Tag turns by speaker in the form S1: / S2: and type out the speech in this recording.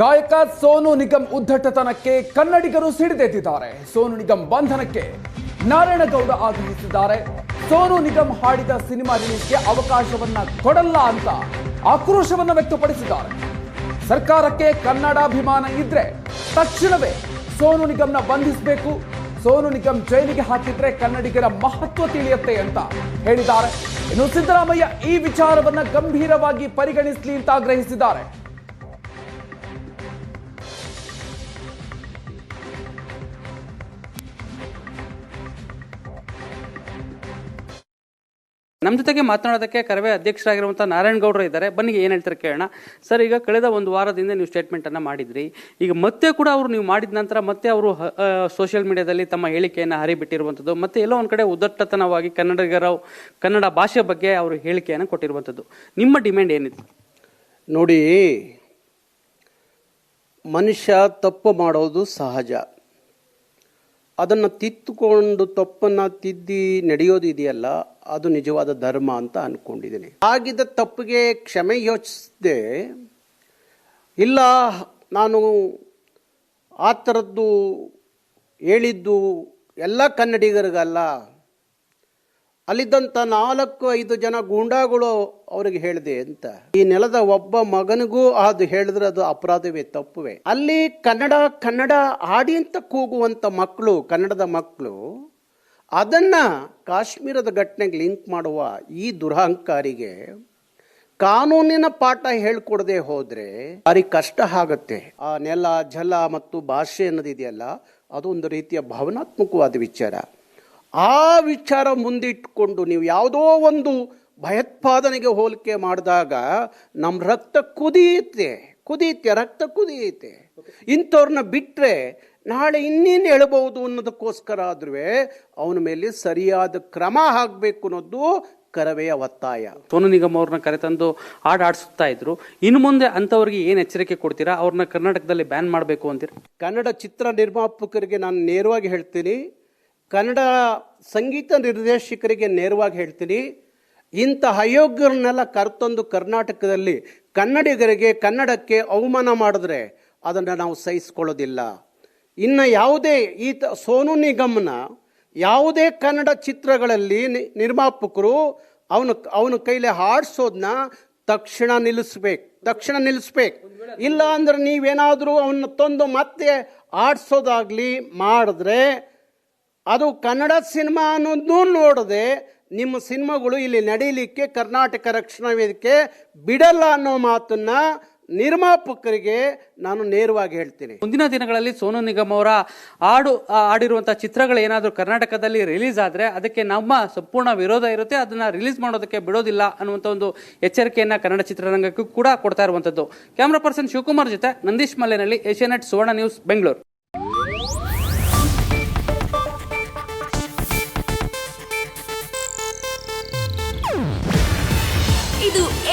S1: ಗಾಯಕ ಸೋನು ನಿಗಮ್ ಉದ್ದಟತನಕ್ಕೆ ಕನ್ನಡಿಗರು ಸಿಡಿದೆದ್ದಿದ್ದಾರೆ ಸೋನು ನಿಗಮ್ ಬಂಧನಕ್ಕೆ ನಾರಾಯಣಗೌಡ ಆಗಮಿಸಿದ್ದಾರೆ ಸೋನು ನಿಗಮ್ ಹಾಡಿದ ಸಿನಿಮಾ ರಿಲೀಸ್ಗೆ ಅವಕಾಶವನ್ನ ಕೊಡಲ್ಲ ಅಂತ ಆಕ್ರೋಶವನ್ನ ವ್ಯಕ್ತಪಡಿಸಿದ್ದಾರೆ. ಸರ್ಕಾರಕ್ಕೆ ಕನ್ನಡಾಭಿಮಾನ ಇದ್ರೆ ತಕ್ಷಣವೇ ಸೋನು ನಿಗಮ್ನ ಬಂಧಿಸಬೇಕು. ಸೋನು ನಿಗಮ್ ಜೈಲಿಗೆ ಹಾಕಿದ್ರೆ ಕನ್ನಡಿಗರ ಮಹತ್ವ ತಿಳಿಯುತ್ತೆ ಅಂತ ಹೇಳಿದ್ದಾರೆ. ಇನ್ನು ಸಿದ್ದರಾಮಯ್ಯ ಈ ವಿಚಾರವನ್ನ ಗಂಭೀರವಾಗಿ ಪರಿಗಣಿಸಲಿ ಅಂತ ಆಗ್ರಹಿಸಿದ್ದಾರೆ.
S2: ನಮ್ಮ ಜೊತೆಗೆ ಮಾತನಾಡೋದಕ್ಕೆ ಕರವೇ ಅಧ್ಯಕ್ಷರಾಗಿರುವಂಥ ನಾರಾಯಣಗೌಡರು ಇದ್ದಾರೆ. ಬನ್ನಿ, ಏನು ಹೇಳ್ತಾರೆ ಕೇಳೋಣ. ಸರ್, ಈಗ ಕಳೆದ ಒಂದು ವಾರದಿಂದ ನೀವು ಸ್ಟೇಟ್ಮೆಂಟ್ ಅನ್ನ ಮಾಡಿದ್ರಿ. ಈಗ ಮತ್ತೆ ಕೂಡ ಅವರು ನೀವು ಮಾಡಿದ ನಂತರ ಮತ್ತೆ ಅವರು ಸೋಷಿಯಲ್ ಮೀಡಿಯಾದಲ್ಲಿ ತಮ್ಮ ಹೇಳಿಕೆಯನ್ನು ಹರಿಬಿಟ್ಟಿರುವಂಥದ್ದು ಮತ್ತೆ ಎಲ್ಲೋ ಒಂದು ಕಡೆ ಉದಟ್ಟತನವಾಗಿ ಕನ್ನಡಿಗರ, ಕನ್ನಡ ಭಾಷೆ ಬಗ್ಗೆ ಅವರು ಹೇಳಿಕೆಯನ್ನು ಕೊಟ್ಟಿರುವಂಥದ್ದು ನಿಮ್ಮ ಡಿಮ್ಯಾಂಡ್ ಏನಿದೆ
S3: ನೋಡಿ, ಮನುಷ್ಯ ತಪ್ಪು ಮಾಡೋದು ಸಹಜ. ಅದನ್ನು ತಿತ್ತುಕೊಂಡು ತಪ್ಪನ್ನು ತಿದ್ದಿ ನಡೆಯೋದು ಇದೆಯಲ್ಲ ಅದು ನಿಜವಾದ ಧರ್ಮ ಅಂತ ಅಂದ್ಕೊಂಡಿದ್ದೀನಿ ಆಗಿದ್ದ ತಪ್ಪಿಗೆ ಕ್ಷಮೆ ಯೋಚಿಸದೆ, ಇಲ್ಲ, ನಾನು ಆ ಥರದ್ದು ಹೇಳಿದ್ದು ಎಲ್ಲ ಕನ್ನಡಿಗರಿಗಲ್ಲ ಅಲ್ಲಿದ್ದಂಥ ನಾಲ್ಕು ಐದು ಜನ ಗೂಂಡಾಗಳು ಅವರಿಗೆ ಹೇಳಿದೆ ಅಂತ. ಈ ನೆಲದ ಒಬ್ಬ ಮಗನಿಗೂ ಅದು ಹೇಳಿದ್ರೆ ಅದು ಅಪರಾಧವೇ, ತಪ್ಪುವೆ. ಅಲ್ಲಿ ಕನ್ನಡ ಕನ್ನಡ ಆಡಿ ಅಂತ ಕೂಗುವಂಥ ಮಕ್ಕಳು, ಕನ್ನಡದ ಮಕ್ಕಳು, ಅದನ್ನ ಕಾಶ್ಮೀರದ ಘಟನೆಗೆ ಲಿಂಕ್ ಮಾಡುವ ಈ ದುರಹಂಕಾರಿಗೆ ಕಾನೂನಿನ ಪಾಠ ಹೇಳ್ಕೊಡದೆ ಹೋದ್ರೆ ಭಾರಿ ಕಷ್ಟ ಆಗತ್ತೆ. ಆ ನೆಲ, ಜಲ ಮತ್ತು ಭಾಷೆ ಅನ್ನೋದಿದೆಯಲ್ಲ, ಅದು ಒಂದು ರೀತಿಯ ಭಾವನಾತ್ಮಕವಾದ ವಿಚಾರ. ಆ ವಿಚಾರ ಮುಂದಿಟ್ಟುಕೊಂಡು ನೀವು ಯಾವುದೋ ಒಂದು ಭಯೋತ್ಪಾದನೆಗೆ ಹೋಲಿಕೆ ಮಾಡಿದಾಗ ನಮ್ಮ ರಕ್ತ ಕುದಿಯುತ್ತೆ ಕುದಿಯುತ್ತೆ ರಕ್ತ ಕುದಿಯುತ್ತೆ ಇಂಥವ್ರನ್ನ ಬಿಟ್ಟರೆ ನಾಳೆ ಇನ್ನೇನು ಹೇಳ್ಬೋದು ಅನ್ನೋದಕ್ಕೋಸ್ಕರ ಆದ್ರೂ ಅವನ ಮೇಲೆ ಸರಿಯಾದ ಕ್ರಮ ಆಗಬೇಕು ಅನ್ನೋದು ಕರವೆಯ ಒತ್ತಾಯ.
S2: ಸೋನು ನಿಗಮ್ ಅವ್ರನ್ನ ಕರೆತಂದು ಹಾಡು ಆಡಿಸುತ್ತಾ ಇದ್ರು. ಇನ್ನು ಮುಂದೆ ಅಂಥವ್ರಿಗೆ ಏನು ಎಚ್ಚರಿಕೆ ಕೊಡ್ತೀರಾ? ಅವ್ರನ್ನ ಕರ್ನಾಟಕದಲ್ಲಿ ಬ್ಯಾನ್ ಮಾಡಬೇಕು ಅಂತೀರಾ?
S3: ಕನ್ನಡ ಚಿತ್ರ ನಿರ್ಮಾಪಕರಿಗೆ ನಾನು ನೇರವಾಗಿ ಹೇಳ್ತೀನಿ ಕನ್ನಡ ಸಂಗೀತ ನಿರ್ದೇಶಕರಿಗೆ ನೇರವಾಗಿ ಹೇಳ್ತೀನಿ, ಇಂಥ ಅಯೋಗ್ಯರನ್ನೆಲ್ಲ ಕರೆತಂದು ಕರ್ನಾಟಕದಲ್ಲಿ ಕನ್ನಡಿಗರಿಗೆ, ಕನ್ನಡಕ್ಕೆ ಅವಮಾನ ಮಾಡಿದ್ರೆ ಅದನ್ನು ನಾವು ಸಹಿಸ್ಕೊಳ್ಳೋದಿಲ್ಲ. ಇನ್ನು ಯಾವುದೇ ಈ ತ, ಸೋನು ನಿಗಮ್ನ ಯಾವುದೇ ಕನ್ನಡ ಚಿತ್ರಗಳಲ್ಲಿ ನಿರ್ಮಾಪಕರು ಅವನು, ಅವನ ಕೈಲಿ ಹಾಡಿಸೋದನ್ನ ತಕ್ಷಣ ನಿಲ್ಲಿಸ್ಬೇಕು ತಕ್ಷಣ ನಿಲ್ಲಿಸ್ಬೇಕು. ಇಲ್ಲ ಅಂದ್ರೆ ನೀವೇನಾದರೂ ಅವನ್ನ ತಂದು ಮತ್ತೆ ಆಡಿಸೋದಾಗ್ಲಿ ಮಾಡಿದ್ರೆ ಅದು ಕನ್ನಡ ಸಿನಿಮಾ ಅನ್ನೋದನ್ನೂ ನೋಡದೆ ನಿಮ್ಮ ಸಿನಿಮಾಗಳು ಇಲ್ಲಿ ನಡೀಲಿಕ್ಕೆ ಕರ್ನಾಟಕ ರಕ್ಷಣಾ ವೇದಿಕೆ ಬಿಡಲ್ಲ ಅನ್ನೋ ಮಾತನ್ನ ನಿರ್ಮಾಪಕರಿಗೆ ನಾನು ನೇರವಾಗಿ ಹೇಳ್ತೀನಿ.
S2: ಮುಂದಿನ ದಿನಗಳಲ್ಲಿ ಸೋನು ನಿಗಮ್ ಅವರ ಹಾಡು ಆಡಿರುವಂತಹ ಚಿತ್ರಗಳು ಏನಾದರೂ ಕರ್ನಾಟಕದಲ್ಲಿ ರಿಲೀಸ್ ಆದರೆ ಅದಕ್ಕೆ ನಮ್ಮ ಸಂಪೂರ್ಣ ವಿರೋಧ ಇರುತ್ತೆ. ಅದನ್ನ ರಿಲೀಸ್ ಮಾಡೋದಕ್ಕೆ ಬಿಡೋದಿಲ್ಲ ಅನ್ನುವಂಥ ಒಂದು ಎಚ್ಚರಿಕೆಯನ್ನ ಕನ್ನಡ ಚಿತ್ರರಂಗಕ್ಕೂ ಕೂಡ ಕೊಡ್ತಾ ಇರುವಂತದ್ದು. ಕ್ಯಾಮ್ರಾ ಪರ್ಸನ್ ಶಿವಕುಮಾರ್ ಜೊತೆ Nandish ಮಲ್ಲೆನಲ್ಲಿ Asianet Suvarna news, Bengaluru.